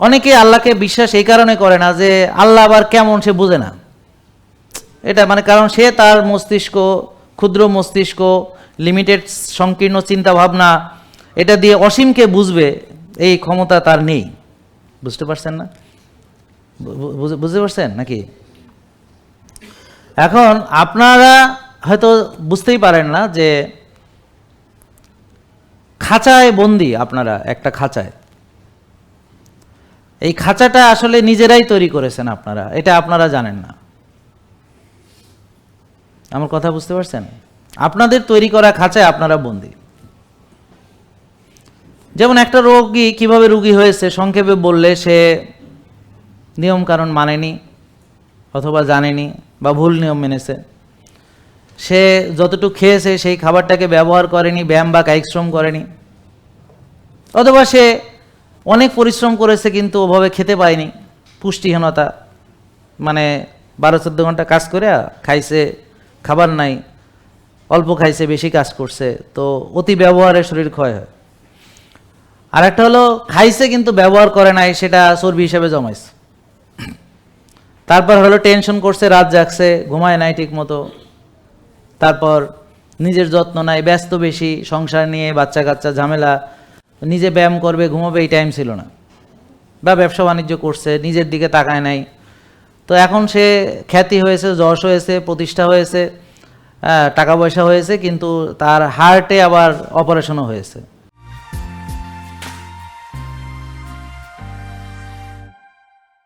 অনেকে আল্লাহকে বিশ্বাস এই কারণে করে না যে আল্লাহ আবার কেমন সে বুঝে না। এটা মানে কারণ সে তার মস্তিষ্ক, ক্ষুদ্র মস্তিষ্ক লিমিটেড সংকীর্ণ চিন্তা ভাবনা এটা দিয়ে অসীমকে বুঝবে, এই ক্ষমতা তার নেই। বুঝতে পারছেন না? বুঝতে পারছেন নাকি? এখন আপনারা হয়তো বুঝতেই পারেন না যে খাঁচায় বন্দি আপনারা, একটা খাঁচায়। এই খাঁচাটা আসলে নিজেরাই তৈরি করেছেন আপনারা, এটা আপনারা জানেন না। আমার কথা বুঝতে পারছেন? আপনাদের তৈরি করা খাঁচায় আপনারা বন্দি। যেমন একটা রোগী কীভাবে রুগী হয়েছে, সংক্ষেপে বললে সে নিয়ম কারণ মানেনি অথবা জানেনি বা ভুল নিয়ম মেনেছে। সে যতটুকু খেয়েছে সেই খাবারটাকে ব্যবহার করেনি, ব্যায়াম বা কায়িক শ্রম করেনি। অথবা সে অনেক পরিশ্রম করেছে কিন্তু ওভাবে খেতে পায়নি। পুষ্টিহীনতা। মানে বারো চোদ্দ ঘণ্টা কাজ করে খাইছে, খাবার নাই, অল্প খাইছে, বেশি কাজ করছে, তো অতি ব্যবহারে শরীর ক্ষয় হয়। আর একটা হলো, খাইছে কিন্তু ব্যবহার করে নাই, সেটা চর্বি হিসেবে জমাইছে। তারপর হলো, টেনশন করছে, রাত জাগছে, ঘুমায় নাই ঠিক মতো তারপর নিজের যত্ন নাই, ব্যস্ত বেশি, সংসার নিয়ে বাচ্চা কাচ্চা ঝামেলা নিজে ব্যায়াম করবে, ঘুমাবে, এই টাইম ছিল না। বা ব্যবসা বাণিজ্য করছে, নিজের দিকে তাকায় নাই। তো এখন সে খ্যাতি হয়েছে, যশ হয়েছে, প্রতিষ্ঠা হয়েছে টাকা পয়সা হয়েছে, কিন্তু তার হার্টে আবার অপারেশনও হয়েছে।